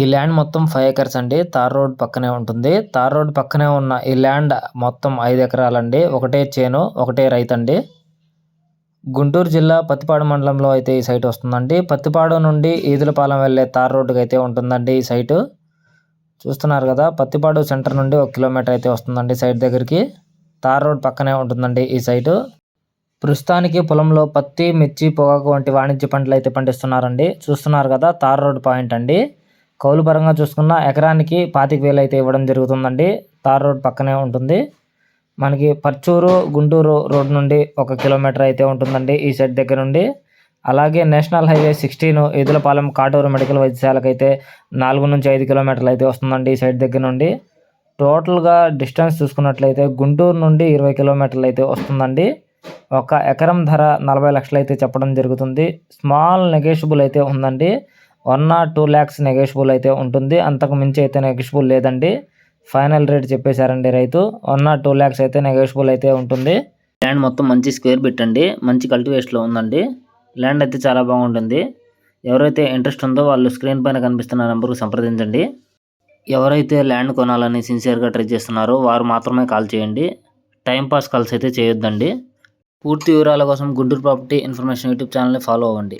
ఈ ల్యాండ్ మొత్తం five acres అండి. తార్ రోడ్ పక్కనే ఉంటుంది. తార్ రోడ్ పక్కనే ఉన్న ఈ ల్యాండ్ మొత్తం ఐదు ఎకరాలండి. ఒకటే చేను ఒకటే రైతు అండి గుంటూరు జిల్లా పత్తిపాడు మండలంలో అయితే ఈ సైట్ వస్తుందండి. పత్తిపాడు నుండి ఈదులపాలెం వెళ్ళే తార్ రోడ్డుకి అయితే ఉంటుందండి ఈ సైటు. చూస్తున్నారు కదా పత్తిపాడు సెంటర్ నుండి ఒక కిలోమీటర్ అయితే వస్తుందండి సైట్ దగ్గరికి. తార్ రోడ్ పక్కనే ఉంటుందండి ఈ సైటు. ప్రస్తుతానికి పొలంలో పత్తి మిర్చి పొగాకు వంటి వాణిజ్య పంటలు అయితే పండిస్తున్నారండి. చూస్తున్నారు కదా తార్ రోడ్ పాయింట్ అండి. కౌలు పరంగా చూసుకున్న ఎకరానికి పాతిక వేలు అయితే ఇవ్వడం జరుగుతుందండి. తార్ రోడ్ పక్కనే ఉంటుంది. మనకి పర్చూరు గుంటూరు రోడ్ నుండి ఒక కిలోమీటర్ అయితే ఉంటుందండి ఈ సైడ్ దగ్గర నుండి. అలాగే national highway sixteen Edulapalem Katuru medical వైద్యశాలకు అయితే నాలుగు నుంచి ఐదు కిలోమీటర్లు అయితే వస్తుందండి ఈ సైడ్ దగ్గర నుండి. టోటల్గా డిస్టెన్స్ చూసుకున్నట్లయితే గుంటూరు నుండి ఇరవై కిలోమీటర్లు అయితే వస్తుందండి. ఒక ఎకరం ధర నలభై లక్షలు అయితే చెప్పడం జరుగుతుంది. స్మాల్ నెగోషియబుల్ అయితే ఉందండి. One or two lakhs negotiable అయితే ఉంటుంది. అంతకు మించి అయితే నెగోషియబుల్ లేదండి. ఫైనల్ రేట్ చెప్పేశారండి రైతు. వన్ ఆర్ టూ ల్యాక్స్ అయితే నెగోషియబుల్ అయితే ఉంటుంది. ల్యాండ్ మొత్తం మంచి స్క్వేర్ పెట్టండి మంచి కల్టివేషన్లో ఉందండి. ల్యాండ్ అయితే చాలా బాగుంటుంది. ఎవరైతే ఇంట్రెస్ట్ ఉందో వాళ్ళు స్క్రీన్ పైన కనిపిస్తున్న నెంబర్కి సంప్రదించండి. ఎవరైతే ల్యాండ్ కొనాలని సిన్సియర్గా ట్రై చేస్తున్నారో వారు మాత్రమే కాల్ చేయండి. టైంపాస్ కాల్స్ అయితే చేయొద్దండి. పూర్తి వివరాల కోసం గుంటూరు ప్రాపర్టీ ఇన్ఫర్మేషన్ యూట్యూబ్ ఛానల్ని ఫాలో అవ్వండి.